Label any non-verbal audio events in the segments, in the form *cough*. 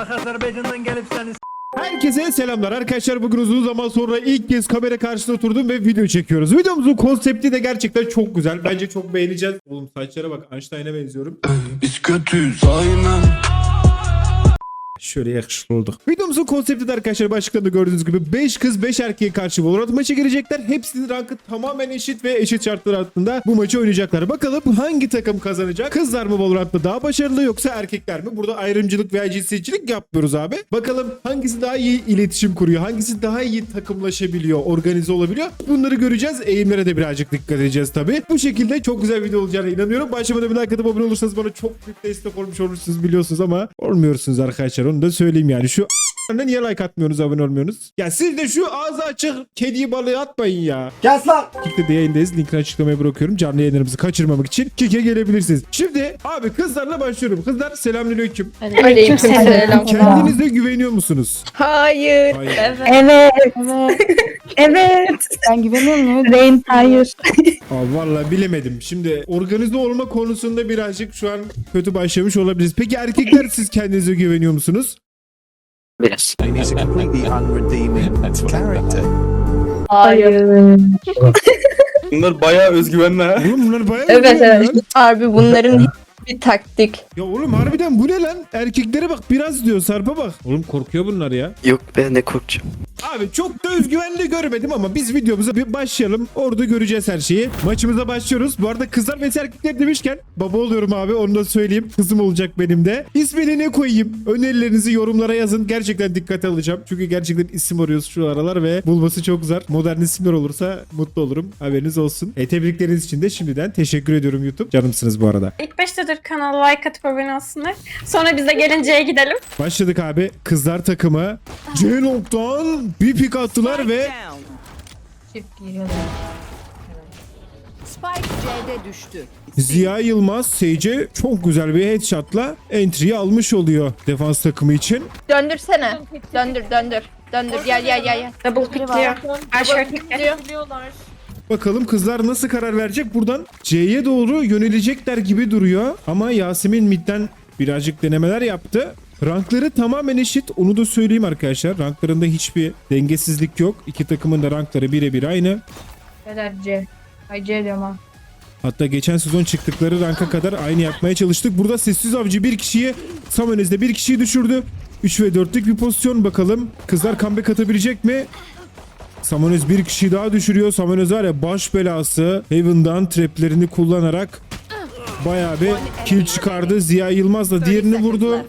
Bak Azerbaycan'dan gelip seni Herkese selamlar arkadaşlar bugün uzun zaman sonra ilk kez kamera karşısında oturdum ve video çekiyoruz. Videomuzun konsepti de gerçekten çok güzel. Bence çok beğeneceğiz. Oğlum saçlara bak Einstein'a benziyorum. Biz kötüyüz aynen. Şöyle yakışıklı olduk. Videomuzun konsepti de arkadaşlar başlıkta da gördüğünüz gibi 5 kız 5 erkeğe karşı Valorant maçı girecekler. Hepsinin rankı tamamen eşit ve eşit şartlar altında bu maçı oynayacaklar. Bakalım hangi takım kazanacak? Kızlar mı Valorant'ta daha başarılı yoksa erkekler mi? Burada ayrımcılık veya cinsiyetçilik yapmıyoruz abi. Bakalım hangisi daha iyi iletişim kuruyor? Hangisi daha iyi takımlaşabiliyor? Organize olabiliyor? Bunları göreceğiz. Eğimlere de birazcık dikkat edeceğiz tabii. Bu şekilde çok güzel video olacağına inanıyorum. Başlamadan bir like atıp abone olursanız bana çok büyük destek olmuş olursunuz biliyorsunuz ama olmuyorsunuz arkadaşlar. Onu da söyleyeyim yani. Şu niye like atmıyorsunuz abone olmuyorsunuz? Ya siz de şu ağzı açık kediyi balığı atmayın ya. Kes lan. Kick'te de yayındayız. Linkini açıklamaya bırakıyorum. Canlı yayınlarımızı kaçırmamak için Kick'e gelebilirsiniz. Şimdi abi kızlarla başlıyorum. Kızlar selamünaleyküm. Aleykümselam. Kendinize güveniyor musunuz? Hayır. Hayır. Evet. Evet. evet. Ben güveniyor muyum? Rain hayır. Aa, vallahi bilemedim. Şimdi organize olma konusunda birazcık şu an kötü başlamış olabiliriz. Peki erkekler siz kendinize güveniyor musunuz? Biraz. He's a completely unredeeming *laughs* character. Hayır. Bunlar bayağı özgüvenli ha. Oğlum bunlar bayağı Evet güveniyor evet. lan. Abi bunların *laughs* bir taktik. Ya oğlum harbiden bu ne lan? Erkeklere bak biraz diyor Sarp'a bak. Oğlum korkuyor bunlar ya. Yok ben de korkacağım. Abi çok da özgüvenli görmedim ama biz videomuza bir başlayalım. Orada göreceğiz her şeyi. Maçımıza başlıyoruz. Bu arada kızlar ve erkekler demişken baba oluyorum abi onu da söyleyeyim. Kızım olacak benim de. İsmini ne koyayım? Önerilerinizi yorumlara yazın. Gerçekten dikkate alacağım. Çünkü gerçekten isim arıyoruz şu aralar ve bulması çok zor. Modern isimler olursa mutlu olurum. Haberiniz olsun. E, tebrikleriniz için de şimdiden teşekkür ediyorum YouTube. Canımsınız bu arada. İlk baştadır kanala like atıp abone olsunlar. Sonra biz de gelinceye gidelim. Başladık abi. Kızlar takımı. C-Long'dan bir pik attılar ve Spike C'de düştü. Ziya Yılmaz Sage'e çok güzel bir headshot'la entry'yi almış oluyor defans takımı için. Döndürsene. Döndür döndür. Döndür gel gel gel. gel. Double pickliyor. Short pickliyor. Bakalım kızlar nasıl karar verecek? Buradan C'ye doğru yönelecekler gibi duruyor. Ama Yasemin midden birazcık denemeler yaptı. Rankları tamamen eşit. Onu da söyleyeyim arkadaşlar. Ranklarında hiçbir dengesizlik yok. İki takımın da rankları birebir aynı. Beyler C. Ay C diyorum ha. Hatta geçen sezon çıktıkları ranka kadar aynı yapmaya çalıştık. Burada sessiz avcı bir kişiyi Samonez'de bir kişiyi düşürdü. 3 ve 4'lük bir pozisyon bakalım. Kızlar comeback atabilecek mi? Samonez bir kişi daha düşürüyor. Samonez var ya baş belası. Heaven'dan traplerini kullanarak bayağı bir kill çıkardı. Ziya Yılmaz da diğerini vurdu.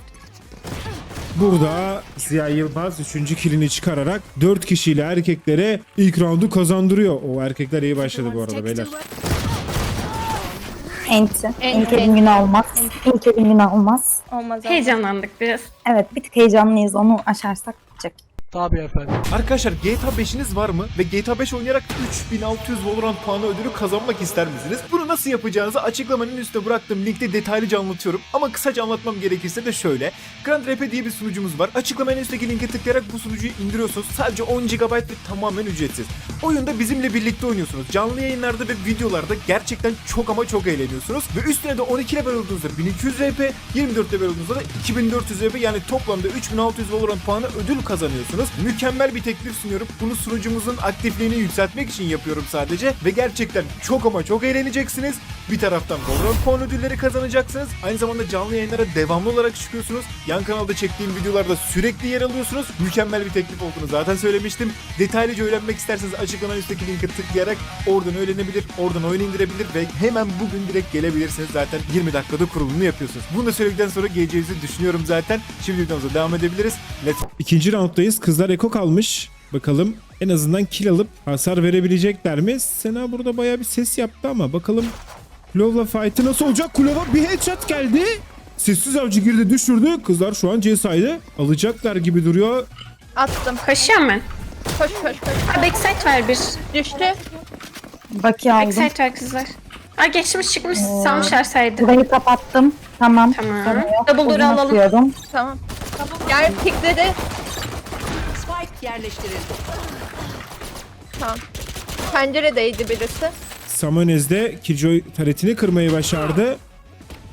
Burada Ziya Yılmaz 3. killini çıkararak 4 kişiyle erkeklere ilk roundu kazandırıyor. O erkekler iyi başladı bu arada beyler. Enti. Enti. Entel'in günü olmaz. Entel'in günü olmaz. Olmaz. Heyecanlandık biraz. Evet bir tık heyecanlıyız. Onu aşarsak bitecek. Arkadaşlar GTA 5'iniz var mı? Ve GTA 5 oynayarak 3600 Valorant puanı ödülü kazanmak ister misiniz? Bunu nasıl yapacağınızı açıklamanın üstüne bıraktığım linkte detaylıca anlatıyorum. Ama kısaca anlatmam gerekirse de şöyle. Grand RP diye bir sunucumuz var. Açıklamanın üstteki linke tıklayarak bu sunucuyu indiriyorsunuz. Sadece 10 GB ve tamamen ücretsiz. Oyunda bizimle birlikte oynuyorsunuz. Canlı yayınlarda ve videolarda gerçekten çok ama çok eğleniyorsunuz. Ve üstüne de 12 level olduğunuzda 1200 RP, 24 level olduğunuzda da 2400 RP yani toplamda 3600 Valorant puanı ödül kazanıyorsunuz. Mükemmel bir teklif sunuyorum. Bunu sunucumuzun aktifliğini yükseltmek için yapıyorum sadece. Ve gerçekten çok ama çok eğleneceksiniz. Bir taraftan Valorant puan ödülleri kazanacaksınız. Aynı zamanda canlı yayınlara devamlı olarak çıkıyorsunuz. Yan kanalda çektiğim videolarda sürekli yer alıyorsunuz. Mükemmel bir teklif olduğunu zaten söylemiştim. Detaylıca öğrenmek isterseniz açıklanan üstteki linke tıklayarak oradan öğrenebilir, oradan oyun indirebilir ve hemen bugün direkt gelebilirsiniz. Zaten 20 dakikada kurulumunu yapıyorsunuz. Bunu da söyledikten sonra geleceğinizi düşünüyorum zaten. Şimdi videomuza devam edebiliriz. Let's İkinci rounddayız. Kızlar eko kalmış. Bakalım en azından kill alıp hasar verebilecekler mi? Sena burada bayağı bir ses yaptı ama bakalım Kulov'la fight'ı nasıl olacak? Kulov'a bir headshot geldi. Sessiz avcı girdi düşürdü. Kızlar şu an CSI'de alacaklar gibi duruyor. Attım. Koşuyorum ben. Koş koş koş. Aa, backside var bir. Düştü. Baki aldım. Backside var kızlar. Aa geçmiş çıkmış. Salmışlar saydı. Burayı kapattım. Tamam. Tamam. Double alalım. atıyorum. Tamam. Gel pikledi. Spike yerleştirildi. Tamam. Penceredeydi birisi. Samonez de Killjoy taretini kırmayı başardı.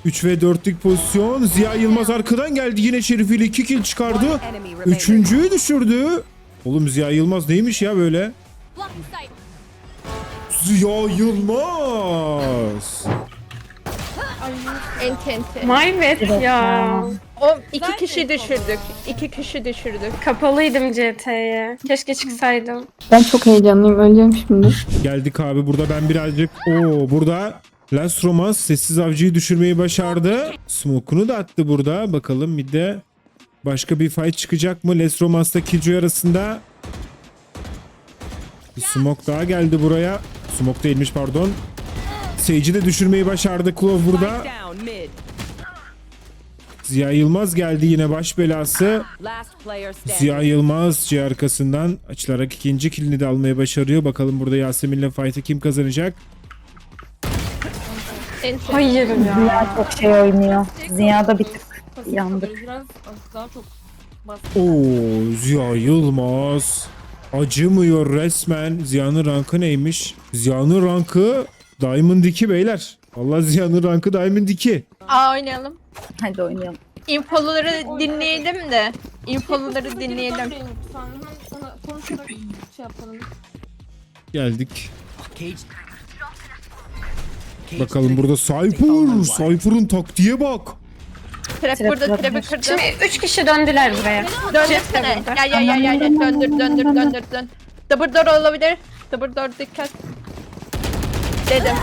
3 ve 4'lük pozisyon. Ziya Yılmaz arkadan geldi. Yine Şerif ile 2 kill çıkardı. Üçüncüyü düşürdü. Oğlum Ziya Yılmaz neymiş ya böyle? Ziya Yılmaz. Enti enti. Mayvet ya. O iki kişi düşürdük. İki kişi düşürdük. Kapalıydım CT'ye. Keşke çıksaydım. Ben çok heyecanlıyım. Öleceğim şimdi. Geldik abi burada ben birazcık o burada Last Romance sessiz avcıyı düşürmeyi başardı. Smoke'unu da attı burada. Bakalım bir de başka bir fight çıkacak mı? Last Romance'da Killjoy arasında. Bir smoke daha geldi buraya. Smoke değilmiş pardon. Sage'i de düşürmeyi başardı Klov burada. Ziya Yılmaz geldi yine baş belası. Ziya Yılmaz C arkasından açılarak ikinci kilini de almayı başarıyor. Bakalım burada Yasemin'le fight'ı kim kazanacak? Hayır ya. Ziya çok şey oynuyor. Ziya'da bir tık yandık. Oo Ziya Yılmaz acımıyor resmen. Ziya'nın rankı neymiş? Ziya'nın rankı Diamond 2 beyler. Vallahi Ziya'nın rankı Diamond 2. Aa oynayalım. Hadi oynayalım. Infoları dinleyelim de. Infoları dinleyelim. Geldik. Bakalım burada Cypher. Cypher'ın taktiğe bak. Trap burada trap'i kırdı. Şimdi üç kişi döndüler buraya. Döndürsene. Ya ya ya ya ya döndür döndür döndür dön. Double door olabilir. Double door dikkat. Dedim.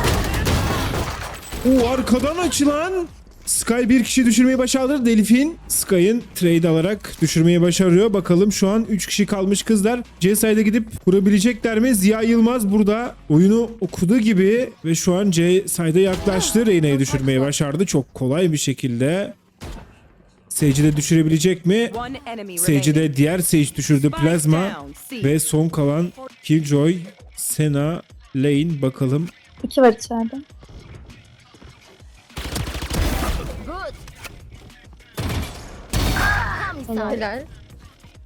Oo arkadan açılan Sky bir kişi düşürmeyi başardı. Delfin Sky'ın trade alarak düşürmeyi başarıyor. Bakalım şu an 3 kişi kalmış kızlar. C side'e gidip kurabilecekler mi? Ziya Yılmaz burada oyunu okudu gibi ve şu an C side'e yaklaştı. Reyna'yı düşürmeyi başardı. Çok kolay bir şekilde. Sage'i düşürebilecek mi? Sage'i diğer Sage düşürdü Plazma. Ve son kalan Killjoy, Sena, Lane bakalım. İki var içeride. Helal.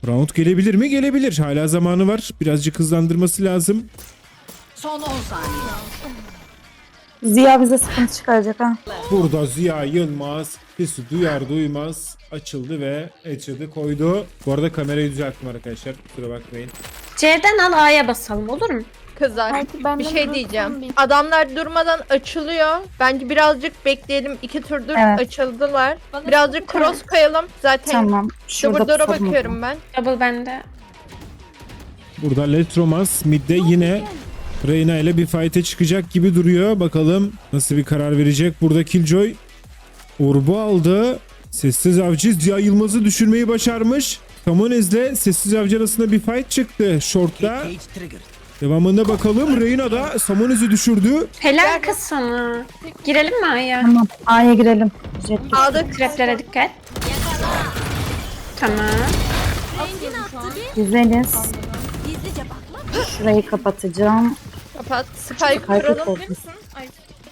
Round gelebilir mi? Gelebilir. Hala zamanı var. Birazcık hızlandırması lazım. Son 10 saniye. Ziya bize sıkıntı çıkaracak ha. Burada Ziya Yılmaz sesi duyar duymaz açıldı ve headshot'ı koydu. Bu arada kamerayı düzelttim arkadaşlar. Kusura bakmayın. C'den al A'ya basalım olur mu? Kızlar bir şey diyeceğim. Adamlar durmadan açılıyor. Bence birazcık bekleyelim. İki turdur Evet. açıldılar. Birazcık cross koyalım. Zaten Tamam. double Şurada door'a tutalım o bakıyorum zaman. ben. Double bende. Burada Letromas midde yine Reyna ile bir fight'e çıkacak gibi duruyor. Bakalım nasıl bir karar verecek. Burada Killjoy orbu aldı. Sessiz Avcı Ziya Yılmaz'ı düşürmeyi başarmış. Kamonez'le Sessiz Avcı arasında bir fight çıktı short'ta. Devamında bakalım Reyna da Samonez'i düşürdü. Helal kız sana. Girelim mi A'ya? Tamam. A'ya girelim. Aldık. Traplere dikkat. Tamam. güzeliz. Şurayı kapatacağım. Kapat. Spike Harika kuralım. oldu.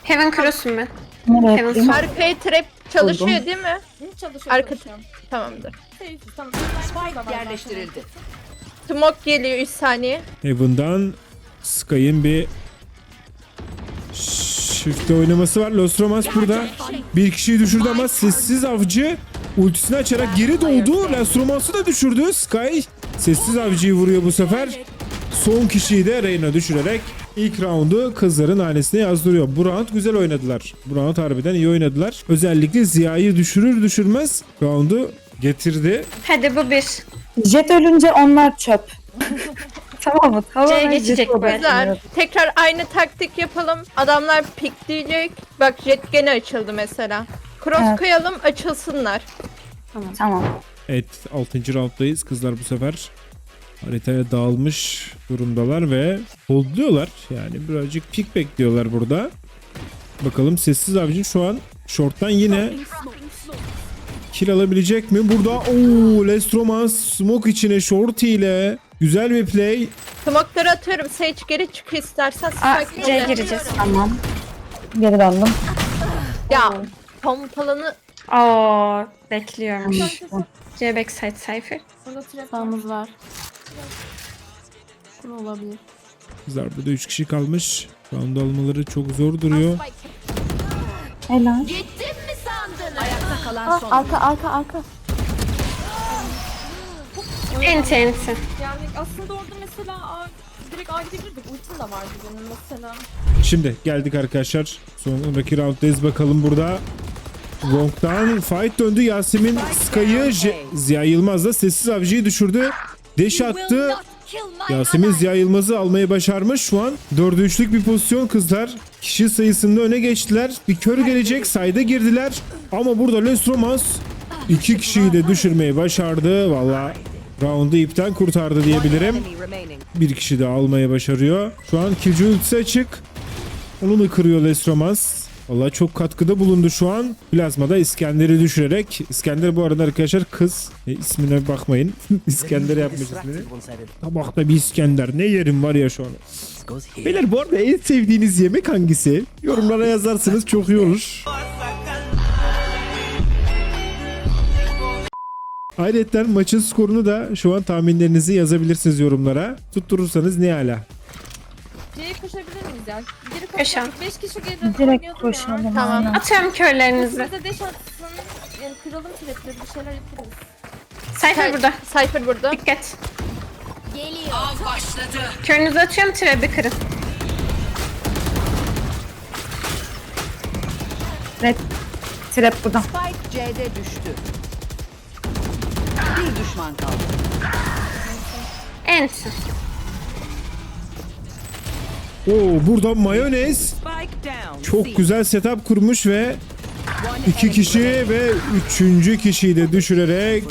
Heaven cross'um ben. Nereye Heaven yapayım? Arkaya trap çalışıyor Buldum. değil mi? Arka Tamamdır. Spike yerleştirildi. Smoke geliyor 3 saniye. Heaven'dan Sky'ın bir shift'te oynaması var. Los Romas burada bir kişiyi düşürdü ama sessiz avcı ultisini açarak geri doldu. Los Romas'ı da düşürdü. Sky sessiz avcıyı vuruyor bu sefer. Son kişiyi de Reyna düşürerek ilk roundu kızların hanesine yazdırıyor. Bu round güzel oynadılar. Bu round harbiden iyi oynadılar. Özellikle Ziya'yı düşürür düşürmez roundu getirdi. Hadi bu bir. Jet ölünce onlar çöp. *laughs* tamam mı? Tamam. C'ye geçecek bu. Güzel. Tekrar aynı taktik yapalım. Adamlar pikleyecek. Bak jet gene açıldı mesela. Cross Evet. koyalım açılsınlar. Tamam. Evet 6. rounddayız. Kızlar bu sefer haritaya dağılmış durumdalar ve holdluyorlar. Yani birazcık pik bekliyorlar burada. Bakalım sessiz avcı şu an short'tan yine kill alabilecek mi? Burada ooo Lestromas smoke içine short ile güzel bir play. Smoke'ları atıyorum. Sage geri çık istersen. A, Spike C'ye gireceğiz. Tamam. Geri döndüm. Ya pompalanı Oo, bekliyorum. C backside cypher. Sağımız var. Bu olabilir. Kızlar burada 3 kişi kalmış. Round almaları çok zor duruyor. Helal. Ah, arka arka arka. Enti enti. Yani aslında orada mesela A, direkt A gidebilirdik. Ultim de vardı benim mesela. Şimdi geldik arkadaşlar. Sonraki rounddayız bakalım burada. Long'dan fight döndü. Yasemin Sky'ı Je- Ziya Yılmaz da sessiz avcıyı düşürdü. Deş attı. Yasemin Ziya Yılmaz'ı almayı başarmış. Şu an 4'e 3'lük bir pozisyon kızlar. Kişi sayısında öne geçtiler. Bir kör gelecek. Sayda girdiler. Ama burada Les Romas iki kişiyi de düşürmeyi başardı. Valla roundu ipten kurtardı diyebilirim. Bir kişi de almayı başarıyor. Şu an Killjoy ultisi açık. Onu da kırıyor Les Romas. Valla çok katkıda bulundu şu an. Plazmada İskender'i düşürerek. İskender bu arada arkadaşlar kız. E, ismine bakmayın. *laughs* İskender yapmış ismini. Tabakta bir İskender. Ne yerim var ya şu an. Beyler bu arada en sevdiğiniz yemek hangisi? Yorumlara yazarsanız çok iyi olur. Ayrıca maçın skorunu da şu an tahminlerinizi yazabilirsiniz yorumlara. Tutturursanız ne ala. C'ye koşabilir miyiz ya? Geri Koşalım. koşalım. 5 kişi geriden Direkt oynuyordum koşalım. ya. Tamam. aynen. Atıyorum körlerinizi. Bize deş atsın. Yani kıralım trapleri bir şeyler yaparız. Cypher burada. Cypher burada. Dikkat. Geliyor. başladı. Körünüzü atıyorum trap'i kırın. Red. Trap burada. Enti. Oo burada mayonez çok güzel setup kurmuş ve iki kişi ve üçüncü kişiyi de düşürerek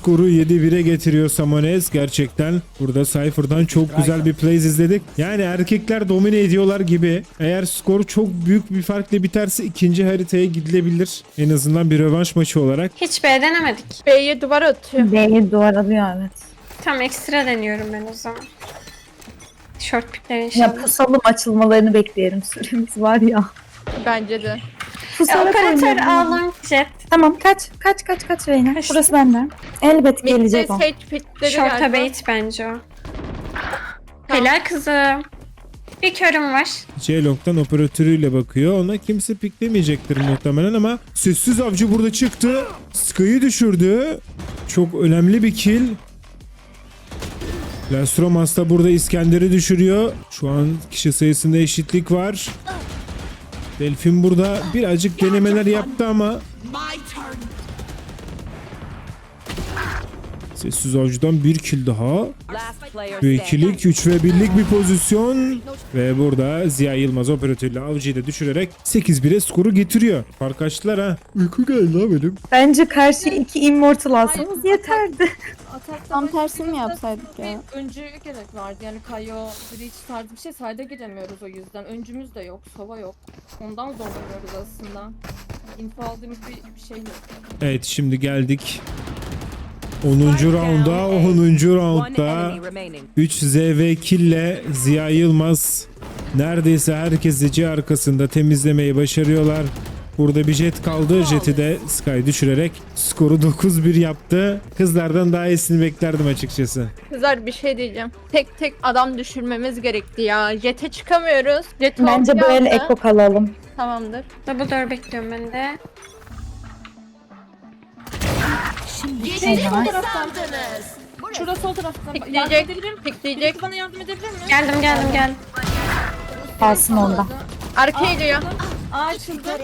skoru 7-1'e getiriyor Samonez. Gerçekten burada Cypher'dan çok güzel bir plays izledik. Yani erkekler domine ediyorlar gibi. Eğer skor çok büyük bir farkla biterse ikinci haritaya gidilebilir. En azından bir rövanş maçı olarak. Hiç B denemedik. B'ye duvar atıyor. B'yi duvar alıyor evet. Tamam ekstra deniyorum ben o zaman. Short pickler Ya inşallah. pusalım açılmalarını bekleyelim. Süremiz var ya. Bence de. Ya, Pusarak operatör oynayalım. alın jet. Tamam kaç kaç kaç kaç Reyna. Kaçtı. Burası benden. Elbet Mid'de gelecek o. Short'a galiba. bait bence o. Helal kızım. Bir körüm var. Ceylong'dan operatörüyle bakıyor. Ona kimse piklemeyecektir muhtemelen ama sessiz avcı burada çıktı. Sky'ı düşürdü. Çok önemli bir kill. Lastromas da burada İskender'i düşürüyor. Şu an kişi sayısında eşitlik var. Delfin burada birazcık denemeler yaptı ama Sessiz avcıdan bir kill daha. Ve ikilik 3 ve birlik bir pozisyon. Ve burada Ziya Yılmaz operatörle avcıyı da düşürerek 8-1'e skoru getiriyor. Fark açtılar ha. Uyku geldi ha benim. Bence karşı iki immortal alsanız yeterdi. Atakta Tam tersini mi yapsaydık ya? Bir öncü gerek vardı. Yani Kayo, Breach tarzı bir şey sayda giremiyoruz o yüzden. Öncümüz de yok, sova yok. Ondan zorlanıyoruz aslında. Info aldığımız bir, bir şey yok. Evet şimdi geldik. 10. rounda 10. roundda 3 ZV kille Ziya Yılmaz neredeyse herkesi C arkasında temizlemeyi başarıyorlar. Burada bir jet kaldı. Jet'i de Sky düşürerek skoru 9-1 yaptı. Kızlardan daha iyisini beklerdim açıkçası. Kızlar bir şey diyeceğim. Tek tek adam düşürmemiz gerekti ya. Jet'e çıkamıyoruz. Jet Bence böyle geldi. ekok alalım. Tamamdır. Double door bekliyorum ben de. Şey, sol taraftan. Şurada sol taraftan. Yardım Pikleyecek. edebilir mi? Pikleyecek. Birisi bana yardım edebilir mi? Geldim geldim geldim. Kalsın onda. Arkaya geliyor. Aa açıldı.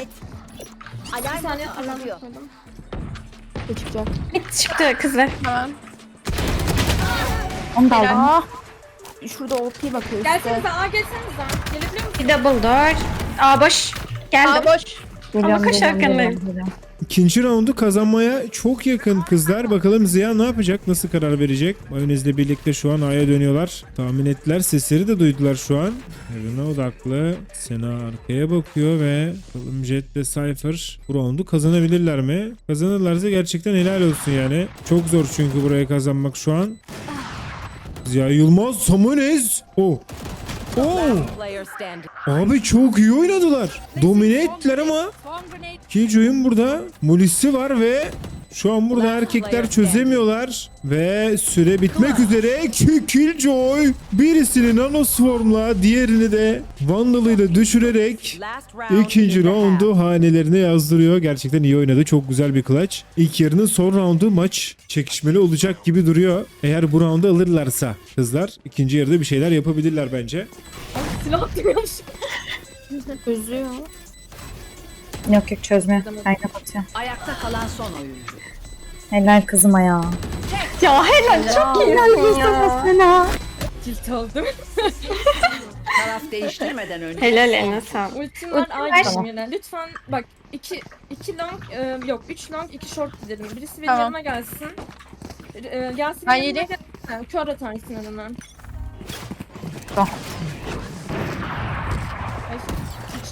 Bir saniye alarm koydum. Ne çıkacak? Bit çıktı kızlar. Tamam. Onu da aldım. Ah! Şurada OP bakıyor işte. Gelsenize aa gelsenize. Gelebiliyor musun? Bir double door. Aa boş. Geldim. Aa boş. Geliyorum, koş geliyorum, arkandayım. geliyorum, geliyorum. İkinci roundu kazanmaya çok yakın kızlar. Bakalım Ziya ne yapacak? Nasıl karar verecek? Mayonezle birlikte şu an A'ya dönüyorlar. Tahmin ettiler. Sesleri de duydular şu an. Heaven'a odaklı. Sena arkaya bakıyor ve bakalım Jet ve Cypher bu roundu kazanabilirler mi? Kazanırlarsa gerçekten helal olsun yani. Çok zor çünkü buraya kazanmak şu an. Ziya Yılmaz, Samonez. Oh. Oh. Abi çok iyi oynadılar. Domine ettiler ama Killjoy'un burada Mulisi var ve Şu an burada erkekler çözemiyorlar ve süre bitmek üzere Killjoy birisini nanoswarm'la diğerini de Vandal'ıyla düşürerek ikinci roundu hanelerine yazdırıyor. Gerçekten iyi oynadı. Çok güzel bir clutch. İlk yarının son roundu maç çekişmeli olacak gibi duruyor. Eğer bu roundu alırlarsa kızlar ikinci yarıda bir şeyler yapabilirler bence. Silah atıyormuş. *laughs* Üzüyor. Yok yok çözmüyor. Ben kapatıyorum. Ayakta kalan son oyuncu. Helal kızıma ya. Ya helal çok iyi ya. Cilt oldum. *laughs* Taraf değiştirmeden önce. Helal eline sağlık. Ultim var Ultim var. girmeyelim. Lütfen bak iki, iki long e, yok üç long iki short gidelim. Birisi benim Tamam. yanıma gelsin. E, Yasin Ben yanıma yedi. gelsin. Kör atarsın önüme.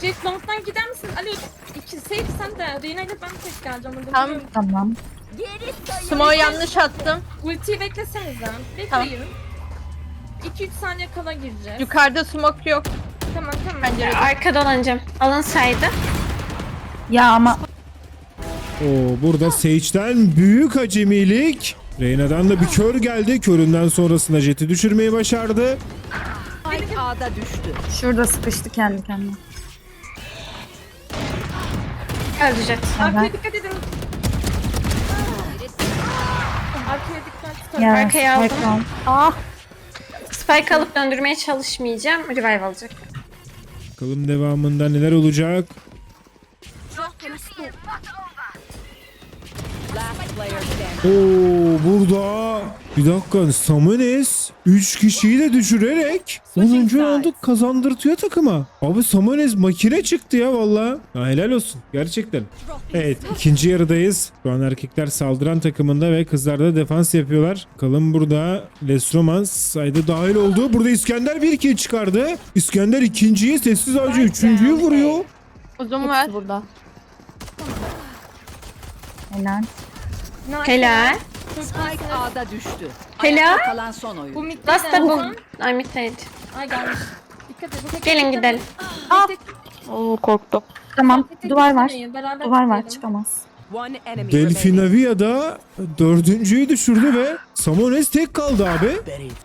Straight long'dan gider misin? Ali iki save sen de. Reyna ile ben tek geleceğim. Orada Tamam. biliyorum. Tamam. Smoke yanlış attım. Ultiyi beklesenize. Tamam. Bekleyin. 2-3 saniye kala gireceğiz. Yukarıda smoke yok. Tamam tamam. Pencerede. Arka dolanacağım. Alın saydı. Ya ama Oo, burada Sage'den büyük acemilik. Reyna'dan da bir kör geldi. Köründen sonrasında Jet'i düşürmeyi başardı. Spike A'da düştü. şurada sıkıştı kendi kendine. Öldürecek. Arkaya dikkat edin. Arkaya dikkat. Ya, Arkaya aldım. spike al. Ah Spike alıp döndürmeye çalışmayacağım. Revive alacak. Bakalım devamında neler olacak. Oo burada bir dakika Samones 3 kişiyi de düşürerek 10. roundu kazandırtıyor takıma. Abi Samones makine çıktı ya valla. Ya helal olsun gerçekten. Evet ikinci yarıdayız. Şu an erkekler saldıran takımında ve kızlar da defans yapıyorlar. Bakalım burada Les Romans sayda dahil oldu. Burada İskender bir kill çıkardı. İskender ikinciyi sessiz avcı üçüncüyü vuruyor. Uzun var. burada. Helal. Helal. Spike A'da düştü. Helal. Ayakta kalan son oyuncu. Bu midde Last da bu. Ay mitteydi. Ay gelmiş. Dikkat edin. Tek- Gelin gidelim. Oo korktum. Tamam. tek- tek Duvar var. gitmeyin, Beraber Duvar var gidelim. çıkamaz. Delfinavia da dördüncüyü düşürdü ve Samones tek kaldı abi.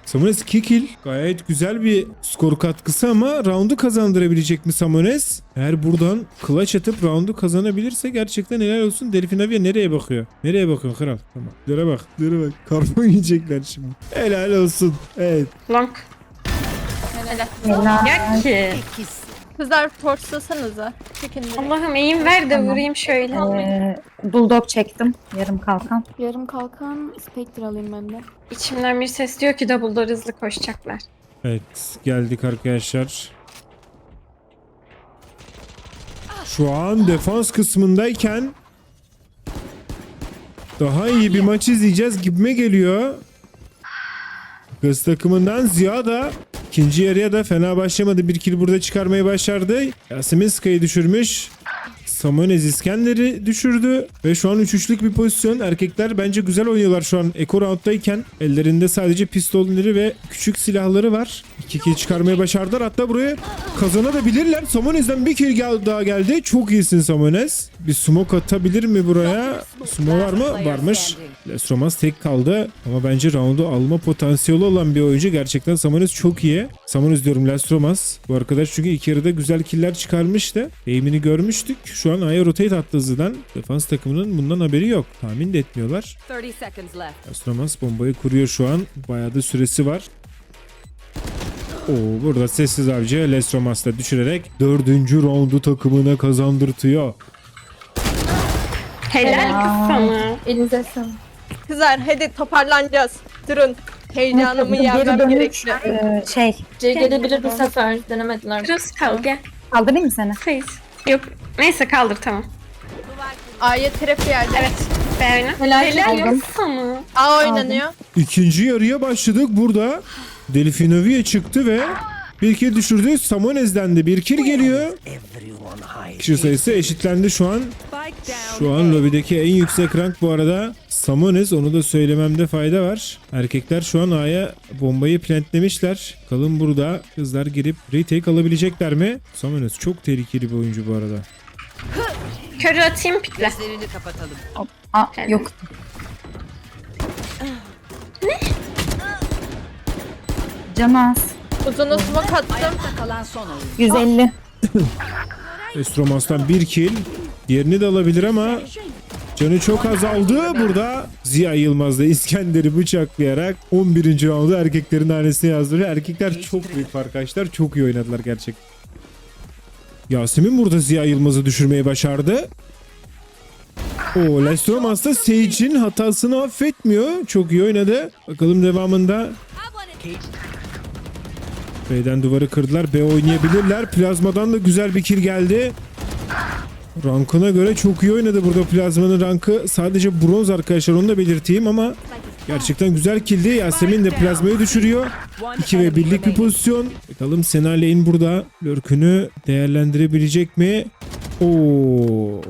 Samones 2 kill. Gayet güzel bir skor katkısı ama roundu kazandırabilecek mi Samones? Eğer buradan clutch atıp roundu kazanabilirse gerçekten helal olsun. Delfinavia nereye bakıyor? Nereye bakıyor kral? Tamam. Dere bak. Dere bak. *laughs* Karma yiyecekler şimdi. Helal olsun. Evet. Long. Helal. Ya ki. Kızlar forslasanıza. Çekin direkt. Allah'ım eğim ver de vurayım şöyle. Ee, bulldog çektim. Yarım kalkan. Yarım kalkan Spectre alayım ben de. İçimden bir ses diyor ki double'da hızlı koşacaklar. Evet. Geldik arkadaşlar. Şu an defans kısmındayken daha iyi bir maç izleyeceğiz gibime geliyor. Kız takımından Ziya da ikinci yarıya da fena başlamadı. Bir kill burada çıkarmayı başardı. Yasemin Sky'ı düşürmüş. Samones İskender'i düşürdü. Ve şu an 3-3'lük bir pozisyon. Erkekler bence güzel oynuyorlar şu an. Eko rounddayken ellerinde sadece pistolleri ve küçük silahları var. 2 kill çıkarmayı başardılar. Hatta buraya kazanabilirler. Samones'den bir kill gel daha geldi. Çok iyisin Samones. Bir smoke atabilir mi buraya? Smoke var mı? Varmış. Les Romas tek kaldı. Ama bence roundu alma potansiyeli olan bir oyuncu. Gerçekten Samones çok iyi. Samones diyorum Les Romas. Bu arkadaş çünkü iki yarıda güzel killer çıkarmıştı. Eğimini görmüştük. Şu an Aya rotate attı hızlıdan. Defans takımının bundan haberi yok. Tahmin de etmiyorlar. 30 seconds left. Les Romas bombayı kuruyor şu an. Bayağı da süresi var. Oo, burada sessiz avcı Les Romas da düşürerek dördüncü roundu takımına kazandırtıyor. Helal kız sana. Elinize sağlık. Kızlar hadi toparlanacağız. Durun. Heyecanımı yenmem gerekiyor. Ee, şey. C gelebilir bu sefer. Denemediler. Biraz kal gel. Kaldırayım mı seni? Sayız. Yok. Neyse kaldır tamam. A'ya trap geldi. Evet. Beğenin. Helal Helal olsun. kız sana. A oynanıyor. İkinci yarıya başladık. Burada Delfinovi'ye çıktı ve bir kill düşürdü. Samones'den de bir kill geliyor. Kişi sayısı eşitlendi şu an. Şu an lobideki en yüksek rank bu arada Samones. Onu da söylememde fayda var. Erkekler şu an A'ya bombayı plantlemişler. Kalın burada. Kızlar girip retake alabilecekler mi? Samones çok tehlikeli bir oyuncu bu arada. Körü atayım pikle. Aa, yok. Canaz. Uzun smoke attım. Kalan son *coughs* oyun. 150. Estromans'tan bir kill. Diğerini de alabilir ama canı çok azaldı. Burada Ziya Yılmaz da İskender'i bıçaklayarak 11. roundu erkeklerin hanesine yazdırıyor. Erkekler çok büyük arkadaşlar. Çok iyi oynadılar gerçekten. Yasemin burada Ziya Yılmaz'ı düşürmeyi başardı. O Lestromans da Sage'in hatasını affetmiyor. Çok iyi oynadı. Bakalım devamında. B'den duvarı kırdılar. B oynayabilirler. Plazmadan da güzel bir kill geldi. Rankına göre çok iyi oynadı burada Plazma'nın rankı. Sadece bronz arkadaşlar onu da belirteyim ama gerçekten güzel killdi. Yasemin de Plazma'yı düşürüyor. 2 ve birlik bir pozisyon. Bakalım Sena Lane burada lurkünü değerlendirebilecek mi? Oo,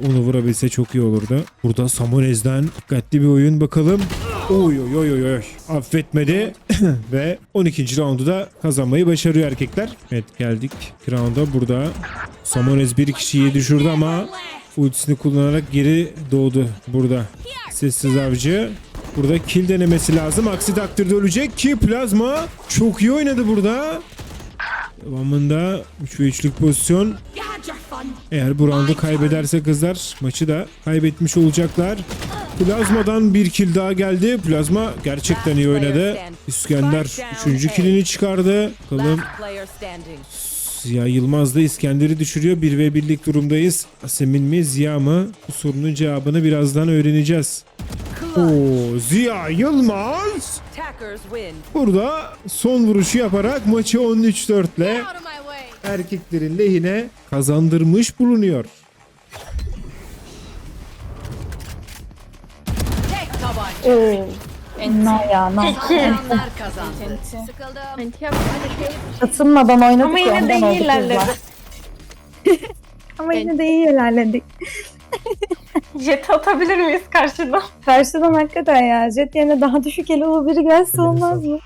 onu vurabilse çok iyi olurdu. Burada Samonez'den dikkatli bir oyun bakalım. Oy oy oy oy. Affetmedi. *coughs* Ve 12. roundu da kazanmayı başarıyor erkekler. Evet geldik. Rounda burada. Samonez bir kişiyi düşürdü ama ultisini kullanarak geri doğdu burada. Sessiz avcı. Burada kill denemesi lazım. Aksi takdirde ölecek ki Plazma çok iyi oynadı burada. Devamında 3 ve 3'lük pozisyon. Eğer bu roundu kaybederse kızlar maçı da kaybetmiş olacaklar. Plazma'dan bir kill daha geldi. Plazma gerçekten iyi oynadı. İskender 3. killini çıkardı. Bakalım. Ziya Yılmaz da İskender'i düşürüyor. 1 ve birlik durumdayız. Asemin mi Ziya mı? Bu sorunun cevabını birazdan öğreneceğiz. Oo, Ziya Yılmaz burada son vuruşu yaparak maçı 13-4 ile erkeklerin lehine kazandırmış bulunuyor. Tek No ya no. Onlar kazandı. Anti yapma. Atılmadan oynadık Ama ya, yine de ondan iyi oldu ilerledi. kızlar. *laughs* Ama yine de iyi ilerledik. *laughs* Jet atabilir miyiz karşıdan? Karşıdan hakikaten ya. Jet yerine daha düşük elo biri gelse olmaz mı?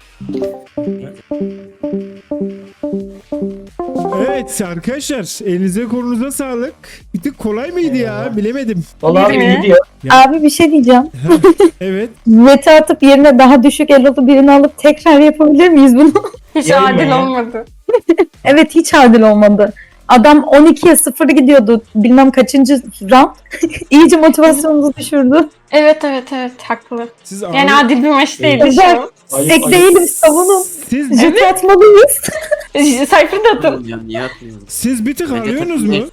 Evet arkadaşlar elinize kolunuza sağlık. Bir tık kolay mıydı ya bilemedim. Vallahi mi? iyiydi ya. Abi bir şey diyeceğim. Evet *laughs* Jet'i atıp yerine daha düşük elolu birini alıp tekrar yapabilir miyiz bunu? Hiç Yayın adil ya. olmadı. *laughs* evet hiç adil olmadı. Adam 12'ye 0 gidiyordu bilmem kaçıncı round. *laughs* İyice motivasyonumuzu düşürdü. Evet evet evet haklı. siz Yani ağlı- adil bir maç değildi şu. Ayıp, Tek ayıp. değilim savunun. siz, Jet'i atmalıyız. *laughs* Cypher da atın. Ya niye atmıyorsun? siz bir tık Bence ağlıyorsunuz takım mu?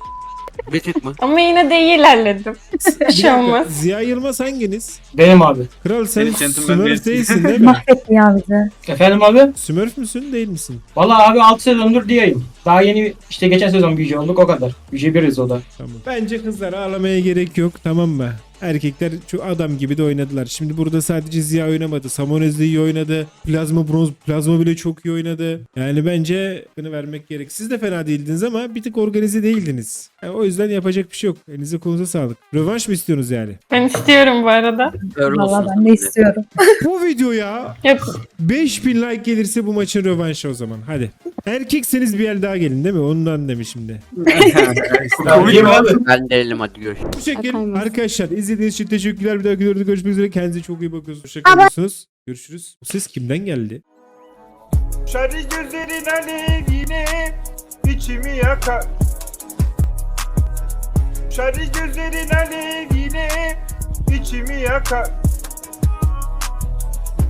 Bir tık mı? Ama yine de iyi ilerledim. *laughs* Bir şey olmaz. Ziya Yılmaz hanginiz? Benim abi. Kral sen centilmen Smurf değilsin. değilsin değil mi? Mahvetti ya bizi. Efendim abi? Smurf müsün değil misin? Vallahi abi 6 sezondur diyeyim. Daha yeni işte geçen sezon büyücü olduk o kadar. Büyücü biriz o da. Tamam. Bence kızlar ağlamaya gerek yok tamam mı? Erkekler çok adam gibi de oynadılar. Şimdi burada sadece Ziya oynamadı. Samonez de iyi oynadı. Plazma bronz plazma bile çok iyi oynadı. Yani bence bunu vermek gerek. Siz de fena değildiniz ama bir tık organize değildiniz. Yani o yüzden yapacak bir şey yok. Elinize kolunuza sağlık. Rövanş mı istiyorsunuz yani? Ben istiyorum bu arada. Valla ben de istiyorum. *laughs* bu videoya Yok 5000 like gelirse bu maçın rövanşı o zaman. Hadi. Erkekseniz bir el daha gelin değil mi? Ondan demiş şimdi. *laughs* Ben hadi görüşürüz. Bu şekil Efendim? arkadaşlar izlediğiniz için teşekkürler. Bir dahaki videoda görüşmek üzere. Kendinize çok iyi bakıyorsunuz. Hoşçakalıyorsunuz. Görüşürüz. Bu ses kimden geldi? Şarı gözlerin alevine içimi yakar Şarı gözlerin alevine içimi yakar